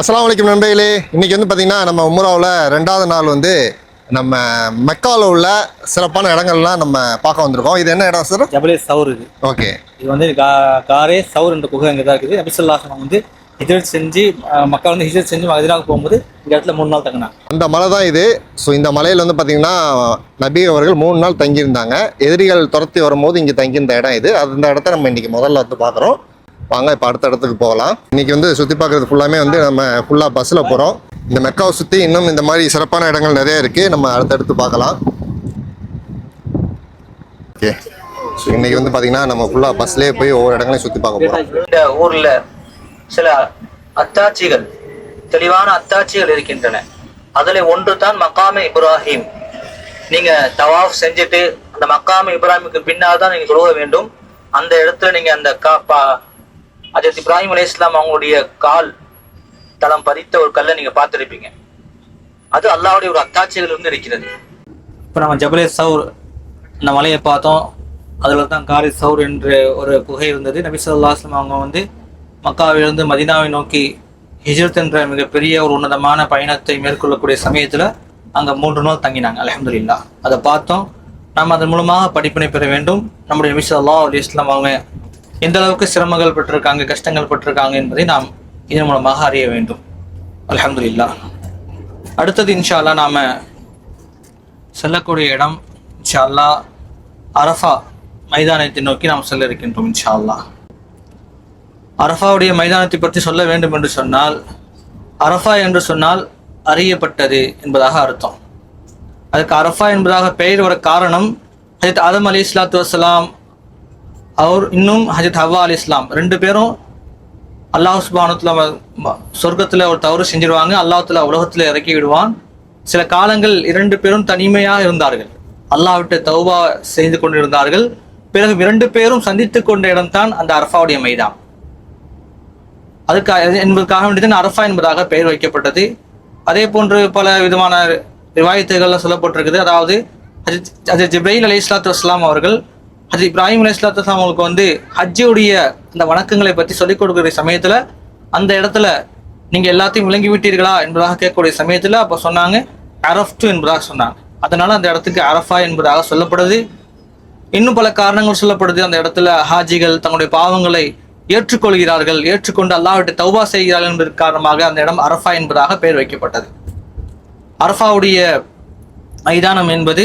அஸ்ஸலாமு அலைக்கும் நண்பர்களே. இன்னைக்கு வந்து பார்த்தீங்கன்னா நம்ம உம்ராவில் ரெண்டாவது நாள் வந்து நம்ம மெக்காவில் உள்ள சிறப்பான இடங்கள்லாம் நம்ம பார்க்க வந்திருக்கோம். இது என்ன இடம் சார் ஜபலே சவுர் இது. ஓகே. இது வந்து கா காரே சவுர் என்ற குகை அங்கே தான் இருக்குது நபிசல்லாசனம் வந்து ஹிஜரத் செஞ்சு மக்கள் வந்து ஹிஜரத் செஞ்சு மதினாவுக்கு போகும்போது இந்த இடத்துல மூணு நாள் தங்கினாங்க அந்த மலை தான் இது. ஸோ இந்த மலையில் வந்து பார்த்தீங்கன்னா நபி அவர்கள் மூணு நாள் தங்கியிருந்தாங்க. எதிரிகள் துரத்தி வரும்போது இங்கே தங்கியிருந்த இடம் இது. அது இந்த இடத்த நம்ம இன்னைக்கு முதல்ல வந்து பார்க்குறோம். வாங்க இப்போ அடுத்த இடத்துக்கு போகலாம். இன்னைக்கு வந்து சுற்றி பார்க்குறது ஃபுல்லாமே வந்து நம்ம ஃபுல்லாக பஸ்ஸில் போகிறோம் இந்த மெக்காவை சுற்றி இன்னும் இந்த மாதிரி சிறப்பான இடங்கள் நிறைய இருக்குது நம்ம அடுத்தடுத்து பார்க்கலாம். ஓகே ஸோ இன்னைக்கு வந்து பார்த்தீங்கன்னா நம்ம ஃபுல்லாக பஸ்லேயே போய் ஒவ்வொரு இடங்களையும் சுற்றி பார்க்க போகிறோம் இந்த ஊர்ல சில அத்தாட்சிகள் தெளிவான அத்தாட்சிகள் இருக்கின்றன. அதுல ஒன்று தான் மக்காமை இப்ராஹிம். நீங்க தவாஃப் செஞ்சுட்டு அந்த மக்காமை இப்ராஹிமுக்கு பின்னால் தான் நீங்க தொழுக வேண்டும். அந்த இடத்துல நீங்க அந்த கா அஜத் இப்ராஹிம் அலி இஸ்லாம் அவங்களுடைய கால் தளம் பதித்த ஒரு கல்லை நீங்க பார்த்திருப்பீங்க. அது அல்லாவுடைய ஒரு அத்தாட்சியில் இருந்து இருக்கிறது. இப்போ நம்ம ஜபலே சவுர் இந்த மலையை பார்த்தோம். அதில் தான் காரி சவுர் என்ற ஒரு குகை இருந்தது. நபிசல்லாஸ்லம் அவங்க வந்து மக்காவிலிருந்து மதினாவை நோக்கி ஹிஜ்ரத் என்ற மிகப்பெரிய ஒரு உன்னதமான பயணத்தை மேற்கொள்ளக்கூடிய சமயத்தில் அங்கே மூன்று நாள் தங்கினாங்க. அல்ஹம்துலில்லாஹ். அதை பார்த்தோம். நாம் அதன் மூலமாக படிப்பினை பெற வேண்டும். நம்முடைய நபி ஸல்லல்லாஹு அலைஹி அவங்க எந்த அளவுக்கு சிரமங்கள் பெற்றிருக்காங்க கஷ்டங்கள் பெற்றிருக்காங்க என்பதை நாம் இதன் மூலமாக அறிய வேண்டும். அல்ஹம்துலில்லாஹ். அடுத்தது இன்ஷால்லா நாம் நாம செல்லக்கூடிய இடம் இன்ஷா அல்லாஹ் அரஃபா மைதானத்தை நோக்கி நாம் செல்ல இருக்கின்றோம் இன்ஷா அல்லாஹ் அரஃபாவுடைய மைதானத்தை பற்றி சொல்ல வேண்டும் என்று சொன்னால் அரஃபா என்று சொன்னால் அறியப்பட்டது என்பதாக அர்த்தம். அதுக்கு அரஃபா என்பதாக பெயர் வர காரணம் ஹஜரத் ஆதம் அலி இஸ்லாத்து வசலாம் அவர் இன்னும் ஹஜரத் ஹவ்வா அலி இஸ்லாம் ரெண்டு பேரும் அல்லாஹ் சுபானத்தில் சொர்க்கத்தில் ஒரு தவறு செஞ்சிருவாங்க அல்லாஹத்தில் உலகத்தில் இறக்கி விடுவான் சில காலங்கள் இரண்டு பேரும் தனிமையாக இருந்தார்கள் அல்லாஹ் விட்டு தௌபா செய்து கொண்டிருந்தார்கள் பிறகு இரண்டு பேரும் சந்தித்து கொண்ட இடம்தான் அந்த அரஃபாவுடைய மைதான் அதுக்காக என்பதற்காக வேண்டியது அரஃபா என்பதாக பெயர் வைக்கப்பட்டது அதே போன்று பல விதமான ரிவாயத்துகள்லாம் சொல்லப்பட்டிருக்குது அதாவது அஜித் ஹஜரத் ஜிப்ரைல் அலி இஸ்லாத்து வஸ்லாம் அவர்கள் அது இப்ராஹிம் அலி இஸ்லாத்து அவங்களுக்கு வந்து ஹஜ்ஜுடைய அந்த வணக்கங்களை பற்றி சொல்லிக் கொடுக்கிற சமயத்தில் அந்த இடத்துல நீங்கள் எல்லாத்தையும் விளங்கி விட்டீர்களா என்பதாக கேட்கக்கூடிய சமயத்தில் அப்போ சொன்னாங்க அரஃப்டு என்பதாக சொன்னாங்க. அதனால் அந்த இடத்துக்கு அரஃபா என்பதாக சொல்லப்படுது. இன்னும் பல காரணங்கள் சொல்லப்படுது. அந்த இடத்துல ஹாஜிகள் தங்களுடைய பாவங்களை ஏற்றுக்கொள்கிறார்கள் ஏற்றுக்கொண்டு அல்லாஹ்விட்டு தௌபா செய்கிறார்கள் என்பதற்கு காரணமாக அந்த இடம் அரஃபா என்பதாக பெயர் வைக்கப்பட்டது. அரஃபாவுடைய மைதானம் என்பது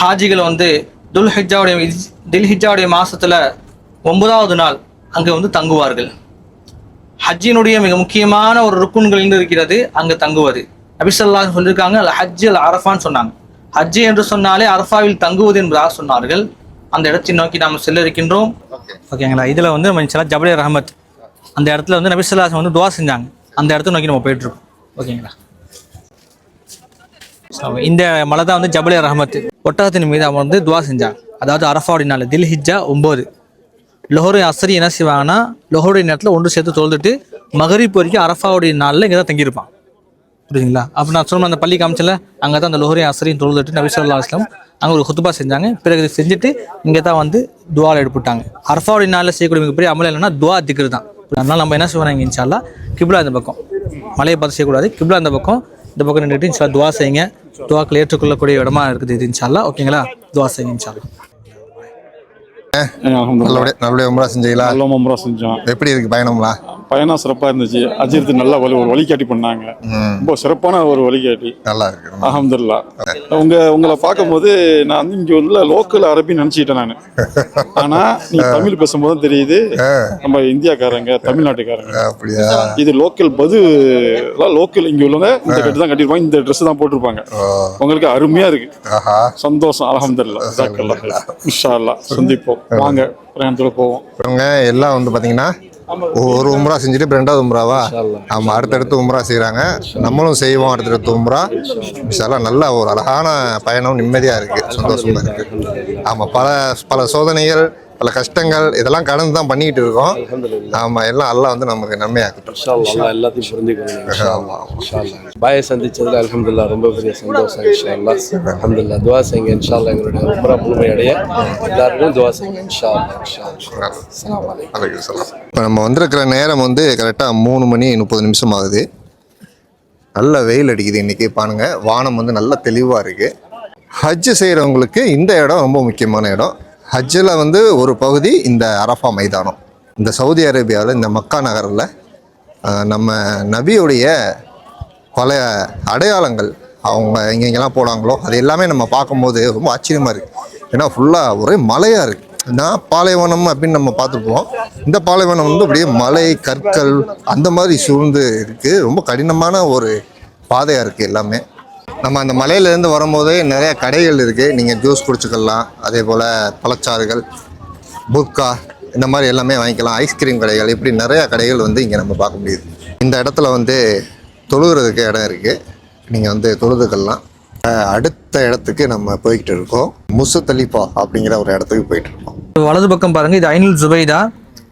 ஹாஜிகள் வந்து துல் ஹிஜாவுடைய தில் ஹிஜாவுடைய மாசத்துல ஒன்பதாவது நாள் அங்கு வந்து தங்குவார்கள். ஹஜ்ஜினுடைய மிக முக்கியமான ஒரு ருக்குன்களில் இருக்கிறது? அங்கு தங்குவது. நபிசல்லா சொல்லியிருக்காங்க அல் ஹஜ் அல் அரஃபான்னு சொன்னாங்க. ஹஜ்ஜி என்று சொன்னாலே அரஃபாவில் தங்குவது என்பதாக சொன்னார்கள். அந்த இடத்தை நோக்கி நாம் செல்ல இருக்கின்றோம். ஓகேங்களா? இதில் வந்து நம்ம அல்லாஹ் ஜபலே ரஹமத் அந்த இடத்துல வந்து நபிசல்லாஸ் வந்து துவா செஞ்சாங்க. அந்த இடத்த நோக்கி நம்ம போயிட்டு இருக்கோம். ஓகேங்களா? இந்த மலை தான் வந்து ஜபலே ரஹமத். ஒட்டகத்தின் மீது அவன் வந்து துவா செஞ்சாங்க அதாவது அரஃபாவுடைய நாள் தில் ஹிஜ்ஜா ஒம்பது லொஹரு அசரி என்ன செய்வாங்கன்னா லொஹருடைய நேரத்தில் ஒன்று சேர்த்து தொழுதுட்டு மகரிப் வரைக்கும் அரஃபாவுடைய நாளில் இங்கே தான் தங்கியிருப்பான். புரியுதுங்களா? அப்போ நான் சொன்ன அந்த பள்ளி காமிச்சல அங்கே தான் அந்த லொஹரி அசரியும் தொழுதுட்டு நபி சொல்லா அஸ்லாம் அங்கே ஒரு ஹுத்துபா செஞ்சாங்க. பிறகு இதை செஞ்சுட்டு இங்கே தான் வந்து துவாவில் எடுப்புட்டாங்க அரஃபாவுடைய நாளில் செய்யக்கூடிய மிகப்பெரிய அமல் என்னன்னா துவா திக்ரு தான் அதனால் நம்ம என்ன செய்வோம் இங்கே இன்ஷால்லா கிப்லா இந்த பக்கம். மலையை பார்த்து செய்யக்கூடாது. கிப்லா இந்த பக்கம். இந்த பக்கம் நின்றுட்டு இன்ஷா துவா செய்யுங்க. துவாக்கள் ஏற்றுக்கொள்ளக்கூடிய இடமா இருக்குது இது இன்ஷால்லா ஓகேங்களா? துவா செய்யுங்க இன்ஷால்லா நல்லபடியா நல்லபடியா உம்ரா செஞ்சீங்களா? நல்ல மும்முறை செஞ்சோம். எப்படி இருக்கு பயணம்லாம்? பயணம் சிறப்பாக இருந்துச்சு. அஜித் நல்ல வழி ஒரு வழிகாட்டி பண்ணாங்க. ரொம்ப சிறப்பான ஒரு வழிகாட்டி. நல்லா இருக்கு. அஹமதுல்லா உங்க உங்களை பார்க்கும்போது நான் வந்து இங்க உள்ள லோக்கல் அரபி நினைச்சிட்டேன் நான். ஆனா நீங்க தமிழ் பேசும்போது தெரியுது. நம்ம இந்தியாக்காரங்க தமிழ்நாட்டுக்காரங்க. அப்படியா? இது லோக்கல் பது லோக்கல் இங்க உள்ளவங்க இந்த கட்டு தான் கட்டிருப்பாங்க இந்த Dress தான் போட்டிருப்பாங்க. உங்களுக்கு அருமையா இருக்கு. சந்தோஷம் அலமதுல்லா இன்ஷா சந்திப்போம். வாங்க பிரயாணத்துல போவோம். எல்லாம் வந்து பாத்தீங்கன்னா ஒரு உம்ரா செஞ்சுட்டு இப்ப ரெண்டாவது உம்ராவா ஆமா அடுத்தடுத்து உம்ரா செய்றாங்க. நம்மளும் செய்வோம் அடுத்தடுத்து உம்ரா. இன்ஷால்லா நல்ல ஒரு அழகான பயணம் நிம்மதியா இருக்கு. சந்தோஷமா இருக்கு. ஆமா பல பல சோதனைகள் பல கஷ்டங்கள் இதெல்லாம் கடந்து தான் பண்ணிட்டு இருக்கோம் ஆமா எல்லாம் எல்லாம் வந்து நமக்கு நன்மையாக்கட்டும். அல்லாஹ் அல்லாஹ் எல்லாத்தையும் புரிஞ்சுக்கணும். அல்லாஹ். அல்லாஹ். பாயை சந்திச்சதுல அல்ஹம்துலில்லாஹ் ரொம்ப பெரிய சந்தோஷம் இன்ஷா அல்லாஹ் அல்ஹம்துலில்லாஹ் துவா செய்யுங்க இன்ஷா அல்லாஹ் எங்களுடைய உம்ரா முழுமை அடைய எல்லாருக்கும் துவா செய்யுங்க இன்ஷா அல்லாஹ் இன்ஷா அல்லாஹ் அஸ்ஸலாமு அலைக்கும். அலைக்கும் சலாம். இப்போ நம்ம வந்திருக்கிற நேரம் வந்து கரெக்டாக மூணு மணி முப்பது நிமிஷம் ஆகுது. நல்ல வெயில் அடிக்குது இன்றைக்கி பாருங்க. வானம் வந்து நல்ல தெளிவாக இருக்குது ஹஜ்ஜு செய்கிறவங்களுக்கு இந்த இடம் ரொம்ப முக்கியமான இடம். ஹஜ்ஜில் வந்து ஒரு பகுதி இந்த அரஃபா மைதானம். இந்த சவுதி அரேபியாவில் இந்த மக்கா நகரில் நம்ம நபியுடைய பல அடையாளங்கள் அவங்க எங்கெங்கெல்லாம் போனாங்களோ அது எல்லாமே நம்ம பார்க்கும்போது ரொம்ப ஆச்சரியமாக இருக்குது ஏன்னா ஃபுல்லாக ஒரே மலையாக இருக்குது நான் பாலைவனம் அப்படின்னு நம்ம பார்த்துருப்போம். இந்த பாலைவனம் வந்து அப்படியே மலை கற்கள் அந்த மாதிரி சூழ்ந்து இருக்குது ரொம்ப கடினமான ஒரு பாதையாக இருக்குது எல்லாமே. நம்ம அந்த மலையிலேருந்து வரும்போதே நிறைய கடைகள் இருக்குது நீங்கள் ஜூஸ் குடிச்சுக்கலாம். அதே போல் பழச்சாறுகள் புர்கா இந்த மாதிரி எல்லாமே வாங்கிக்கலாம். ஐஸ்கிரீம் கடைகள் இப்படி நிறையா கடைகள் வந்து இங்கே நம்ம பார்க்க முடியுது. இந்த இடத்துல வந்து தொழுகிறதுக்கு இடம் இருக்குது நீங்கள் வந்து தொழுதுக்கலாம். அடுத்த இடத்துக்கு நம்ம போய்கிட்டு இருக்கோம். முசு தலிப்பா அப்படிங்கிற ஒரு இடத்துக்கு போயிட்டு இருக்கோம். வலது பக்கம் பாருங்க. இது ஐனுல் ஜுபைதா.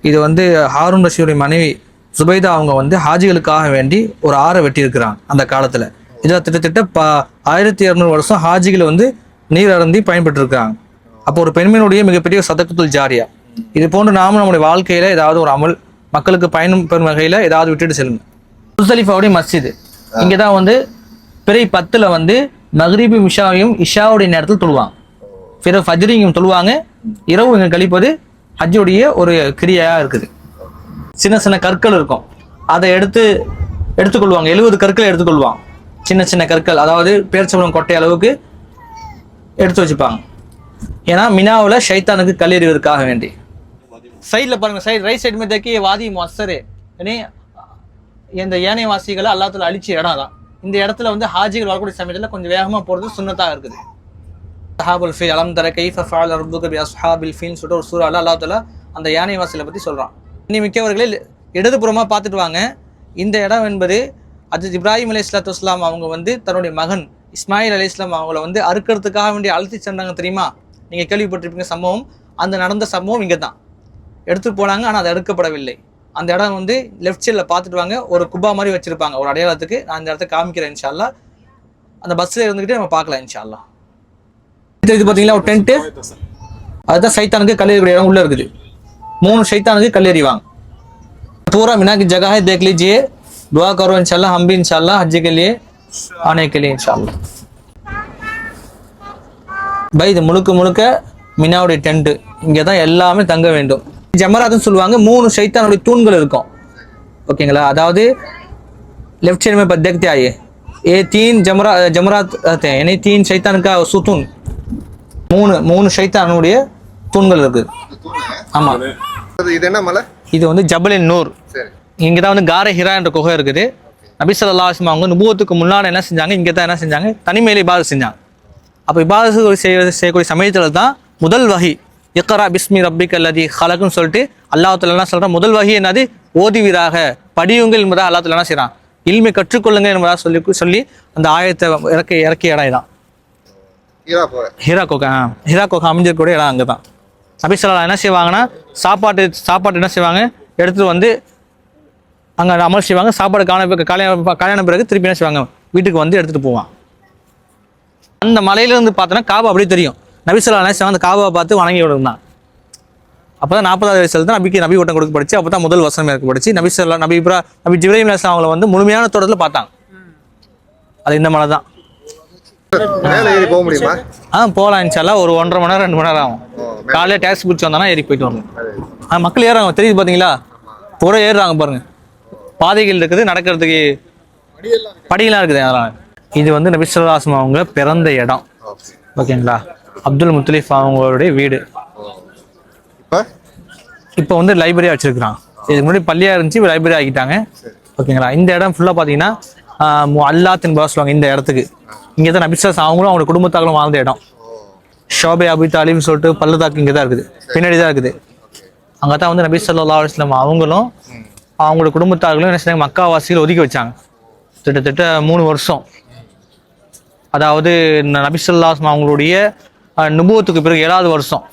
இது வந்து ஹாரூன் ரஷீருடைய மனைவி. ஜுபைதா அவங்க வந்து ஹாஜிகளுக்காக வேண்டி ஒரு ஆறை வெட்டியிருக்கிறாங்க அந்த காலத்தில். இதில் கிட்டத்தட்ட ப ஆயிரத்தி இரநூறு வருஷம் ஹாஜிகள் வந்து நீர் அருந்தி பயன்பட்டுருக்காங்க அப்போ ஒரு பெண்மணியுடைய மிகப்பெரிய சதக்கத்துல் ஜாரியா. இது போன்று நாமும் நம்முடைய வாழ்க்கையில ஏதாவது ஒரு அமல் மக்களுக்கு பயணம் பெறும் வகையில் ஏதாவது விட்டுட்டு செல்லுங்க. முஸ்தலிஃபாவுடைய மஸ்ஜிது. இங்கே தான் வந்து பிறை பத்தில் வந்து மக்ரிபி மிஷாவையும் இஷாவுடைய நேரத்தில் தொழுவாங்க. பிற ஃபஜ்ரியும் தொழுவாங்க. இரவு இங்கே கழிப்பது ஹஜ்ஜுடைய ஒரு கிரியாக இருக்குது. சின்ன சின்ன கற்கள் இருக்கும். அதை எடுத்து எடுத்துக்கொள்வாங்க. எழுபது கற்களை எடுத்துக்கொள்வாங்க. சின்ன சின்ன கற்கள் அதாவது பேர்ச்சம்பளம் கொட்டை அளவுக்கு எடுத்து வச்சுப்பாங்க. ஏன்னா மினாவில் ஷைத்தானுக்கு கல்லெறிவதற்காக வேண்டி. சைடில் பாருங்கள் சைடு ரைட் சைடு தக்கி வாதி மஸ்தரு இந்த ஏனையவாசிகளை அல்லாத்துல அழிச்ச இடம் தான் இந்த இடத்துல வந்து ஹாஜிகள் வரக்கூடிய சமயத்தில் கொஞ்சம் வேகமாக போகிறது சுண்ணத்தாக இருக்குது. சஹாபுல் ஃபீல் அலம் தர கைஃப ஃபால் ஃபீன் கபி சொல்லிட்டு ஒரு சூறாவில் அல்லா தலா அந்த யானை வாசலை பற்றி சொல்கிறான் இனி மிக்கவர்களே இடதுபுறமாக பார்த்துட்டு வாங்க. இந்த இடம் என்பது அது இப்ராஹிம் அலி இஸ்லாத்து இஸ்லாம் அவங்க வந்து தன்னுடைய மகன் இஸ்மாயில் அலி இஸ்லாம் அவங்கள வந்து அறுக்கிறதுக்காக வேண்டிய அழுத்தி சென்றாங்க தெரியுமா? நீங்கள் கேள்விப்பட்டிருப்பீங்க சம்பவம். அந்த நடந்த சம்பவம் இங்கே தான் எடுத்து போனாங்க ஆனால் அது அறுக்கப்படவில்லை அந்த இடம் வந்து லெஃப்ட் சைடில் பார்த்துட்டு வாங்க ஒரு குபா மாதிரி வச்சுருப்பாங்க. ஒரு அடையாளத்துக்கு நான் அந்த இடத்த காமிக்கிறேன் இன்ஷால்லா அந்த பஸ்ஸில் இருந்துக்கிட்டு நம்ம பார்க்கலாம் இன்ஷால்லா இது பார்த்தீங்களா? ஒரு டென்ட்டு அதுதான் சைத்தானுக்கு கல்லெறிய இடம் உள்ளே இருக்குது. மூணு சைத்தானுக்கு கல்லெறிவாங்க. பூரா மினாக்கு ஜகாஹே தேக் லிஜியே दुआ करो इंशाल्लाह हम भी इंशाल्लाह हज के लिए आने के लिए इंशाल्लाह பை இது முழுக்க முழுக்க மினாவுடைய டென்ட் இங்கே தான் எல்லாமே தங்க வேண்டும் ஜமராத்னு சொல்லுவாங்க மூணு சைத்தானுடைய தூண்கள் இருக்கும் ஓகேங்களா அதாவது लेफ्ट साइड में देखते आइए ये तीन जमरा जमरात रहते हैं यानी तीन शैतान का सुतून மூணு மூணு சைத்தானுடைய தூண்கள் இருக்குது ஆமாம் இது- இது என்ன மலை இது வந்து ஜபலின் நூர் சரி இங்கே தான் வந்து கார ஹிரா என்ற குகை இருக்குது. நபி ஸல்லல்லாஹு அலைஹி வஸல்லம் அவங்க நுபுவத்துக்கு முன்னாடி என்ன செஞ்சாங்க? இங்கே தான் என்ன செஞ்சாங்க? தனிமையில இபாதத் செஞ்சாங்க. அப்போ இபாதத் செய்ய செய்யக்கூடிய சமயத்தில் தான் முதல் வகி இக்கரா பிஸ்மி ரப்பிக் அல்லதி ஹலக்குன்னு சொல்லிட்டு அல்லாஹ் தஆலா என்ன சொல்கிறான் முதல் வகி என்னது? ஓதுவீராக படியுங்கள் என்பதாக என்ன செய்கிறான் இல்மை கற்றுக்கொள்ளுங்க என்பதாக சொல்லி சொல்லி அந்த ஆயத்தை இறக்க இறக்கிய இடம் இதான் ஹீரா கோகா ஹீரா கோகா அமைஞ்சிருக்கக்கூடிய இடம் அங்கே தான் நபிசல்லா என்ன செய்வாங்கன்னா சாப்பாட்டு சாப்பாடு என்ன செய்வாங்க? எடுத்துகிட்டு வந்து அங்கே அமல் செய்வாங்க. சாப்பாடு காண கல்யாணம் கல்யாணம் பிறகு திருப்பி என்ன செய்வாங்க? வீட்டுக்கு வந்து எடுத்துகிட்டு போவான் அந்த மலையிலேருந்து பார்த்தோன்னா காபா அப்படியே தெரியும். நபிசல்லா செய்வாங்க அந்த காபாவை பார்த்து வணங்கி விடுந்தான் அப்போ தான் நாற்பதாவது வயசுல தான் நபிக்கு நபி ஓட்டம் கொடுக்கப்படுச்சு அப்போ தான் முதல் வசனம் இறக்கப்படுச்சு நபி சொல்லா நபி இப்ரா நபி ஜிப்ரஹிம் அலைஹிஸ்ஸலாம் அவங்கள வந்து முழுமையான தோட்டத்தில் பார்த்தாங்க. அது இந்த மலை தான். போக முடியுமா? ஆ போகலாம் இன்ஷால்லா ஒரு ஒன்றரை மணி நேரம் ரெண்டு மணி நேரம் ஆகும். காலையில் டேக்ஸி பிடிச்சி வந்தோன்னா ஏறி போயிட்டு வரணும். மக்கள் ஏறுறாங்க. தெரியுது பார்த்தீங்களா? புற ஏறுறாங்க பாருங்க. பாதைகள் இருக்குது நடக்கிறதுக்கு படியெல்லாம் இருக்குது அதெல்லாம் இது வந்து நபிசுல்லாஸ்மா அவங்க பிறந்த இடம். ஓகேங்களா? அப்துல் முத்தலீஃப் அவங்களுடைய வீடு. இப்போ? வந்து லைப்ரரி வச்சிருக்கிறான். இதுக்கு முன்னாடி பள்ளியா இருந்துச்சு லைப்ரரி ஆக்கிட்டாங்க. ஓகேங்களா? இந்த இடம் ஃபுல்லாக பார்த்தீங்கன்னா அல்லாத்தின் பாஸ் சொல்லுவாங்க இந்த இடத்துக்கு. இங்கே தான் நபிசாஸ் அவங்களும் அவங்க குடும்பத்தாக்களும் வாழ்ந்த இடம். ஷோபே அபி தாலிம்னு சொல்லிட்டு பள்ளத்தாக்கு இங்கே தான் இருக்குது. பின்னாடி தான் இருக்குது. அங்கே தான் வந்து நபி அலைஹி வஸல்லம் அவங்களும் அவங்களோட குடும்பத்தார்களும் என்ன செஞ்சாங்க மக்காவாசிகள் ஒதுக்கி வச்சாங்க. கிட்டத்தட்ட மூணு வருஷம். அதாவது ந- அவங்களுடைய நுபுவத்துக்கு பிறகு ஏழாவது வருஷம்.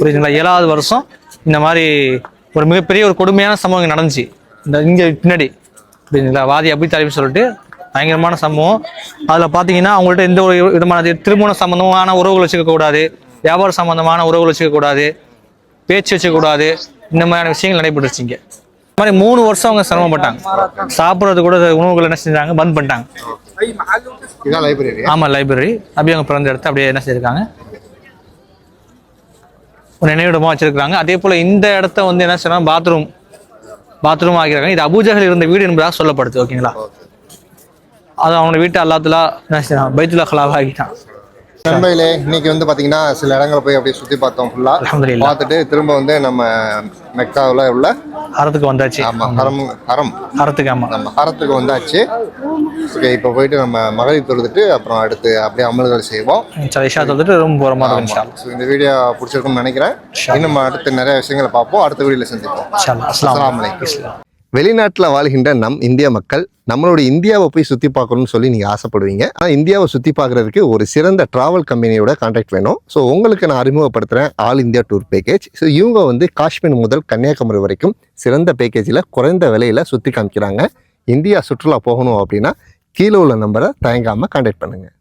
புரியுதுங்களா? ஏழாவது வருஷம் இந்த மாதிரி ஒரு மிகப்பெரிய ஒரு கொடுமையான சம்பவம் இங்கே நடந்துச்சு. இந்த இங்கே பின்னாடி. புரியுதுங்களா? வாதி அபி தாலிப் சொல்லிட்டு பயங்கரமான சம்பவம். அதில் பார்த்தீங்கன்னா அவங்கள்ட்ட எந்த ஒரு விதமான திருமண சம்பந்தமான உறவுகள் வச்சுக்கக்கூடாது வியாபார சம்பந்தமான உறவுகள் வச்சுக்கக்கூடாது பேச்சு வச்சுக்கக்கூடாது இந்த மாதிரியான விஷயங்கள் நடைபெற்றுச்சு இங்கே. மாதிரி மூணு வருஷம் அவங்க சிரமப்பட்டாங்க. சாப்பிட்றது கூட உணவுகள் என்ன செஞ்சாங்க? பந்த் பண்ணிட்டாங்க. லைப்ரரி ஆமா லைப்ரரி அப்படியே அவங்க பிறந்த இடத்த அப்படியே என்ன செய்யிருக்காங்க ஒரு நினைவிடமா வச்சிருக்காங்க அதே போல இந்த இடத்த வந்து என்ன சொன்னா பாத்ரூம் பாத்ரூம் ஆகிருக்காங்க இது அபூஜகல் இருந்த வீடு என்பதாக சொல்லப்படுது ஓகேங்களா அது அவனோட வீட்டை அல்லாத்துலா என்ன செய்யறான் பைத்துல்லா கலாவா ஆகிட்டான் நண்பர்களே இன்னைக்கு வந்து பாத்தீங்கன்னா சில இடங்களை போய் அப்படியே சுத்தி பார்த்தோம் ஃபுல்லா. பார்த்துட்டு திரும்ப வந்து நம்ம மெக்காவில் உள்ள அறத்துக்கு வந்தாச்சு. ஆமா ஹரம் ஹரம். அறத்துக்கு ஆமா. நம்ம ஹரத்துக்கு வந்தாச்சு. ஓகே இப்போ போயிட்டு நம்ம மகளிர் தொழுதுட்டு அப்புறம் அடுத்து அப்படியே அமல்கள் செய்வோம். சரி இஷா தொழுதுட்டு ரூம் போற மாதிரி இருக்கும் ஸோ இந்த வீடியோ பிடிச்சிருக்கும்னு நினைக்கிறேன். இன்னும் அடுத்து நிறைய விஷயங்களை பார்ப்போம். அடுத்த வீடியோல சந்திப்போம். அலைக்கும். அலைக்கும். வெளிநாட்டில் வாழ்கின்ற நம் இந்திய மக்கள் நம்மளுடைய இந்தியாவை போய் சுற்றி பார்க்கணும்னு சொல்லி நீங்கள் ஆசைப்படுவீங்க. ஆனால் இந்தியாவை சுற்றி பார்க்குறதுக்கு ஒரு சிறந்த ட்ராவல் கம்பெனியோட கான்டாக்ட் வேணும். ஸோ உங்களுக்கு நான் அறிமுகப்படுத்துகிறேன் all India tour package so இவங்க வந்து காஷ்மீர் முதல் கன்னியாகுமரி வரைக்கும் சிறந்த பேக்கேஜில் குறைந்த விலையில் சுற்றி காமிக்கிறாங்க. இந்தியா சுற்றுலா போகணும் அப்படின்னா கீழே உள்ள நம்பரை தயங்காமல் கான்டாக்ட் பண்ணுங்கள்